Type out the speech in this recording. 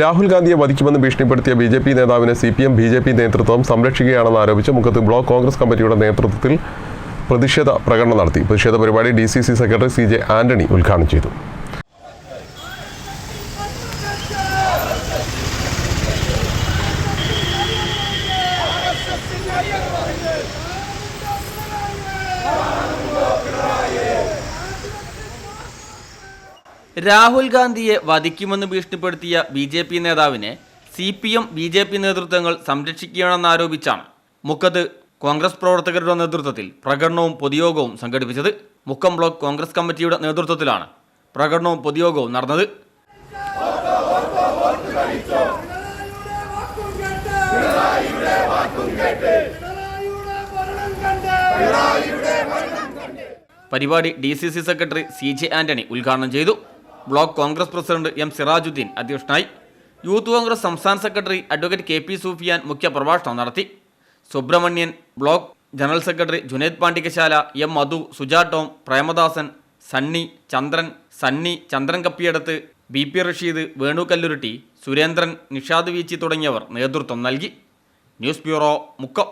രാഹുൽ ഗാന്ധിയെ വധിക്കുമെന്ന് ഭീഷണിപ്പെടുത്തിയ ബി ജെ പി നേതാവിനെ C P M B J P നേതൃത്വം സംരക്ഷിക്കുകയാണെന്ന് ആരോപിച്ച് മുഖത്ത് ബ്ലോക്ക് കോൺഗ്രസ് കമ്മിറ്റിയുടെ നേതൃത്വത്തിൽ പ്രതിഷേധ പ്രകടനം നടത്തി. പ്രതിഷേധ പരിപാടി D C C secretary C J Antony ഉദ്ഘാടനം ചെയ്തു. രാഹുൽ ഗാന്ധിയെ വധിക്കുമെന്ന് ഭീഷണിപ്പെടുത്തിയ ബി ജെ പി നേതാവിനെ C P M B J P നേതൃത്വങ്ങൾ സംരക്ഷിക്കണമെന്നാരോപിച്ചാണ് മുക്കത്ത് കോൺഗ്രസ് പ്രവർത്തകരുടെ നേതൃത്വത്തിൽ പ്രകടനവും പൊതുയോഗവും സംഘടിപ്പിച്ചത്. മുക്കം ബ്ലോക്ക് കോൺഗ്രസ് കമ്മിറ്റിയുടെ നേതൃത്വത്തിലാണ് പ്രകടനവും പൊതുയോഗവും നടന്നത്. പരിപാടി D C C secretary C J Antony ഉദ്ഘാടനം ചെയ്തു. Block Congress president M Sirajuddin അധ്യക്ഷനായി. യൂത്ത് കോൺഗ്രസ് സംസ്ഥാന secretary advocate K P Sufiyan മുഖ്യ പ്രഭാഷണം നടത്തി. Subrahmanyan block general secretary Juned Pandikkashala M Madhu Suja Tom Premadasan Sunny Chandran Sunny Chandran Kappiyadath B P Rasheed Venu Kallurutti Surendran Nishad Veechi തുടങ്ങിയവർ നേതൃത്വം നൽകി. News bureau Mukkam.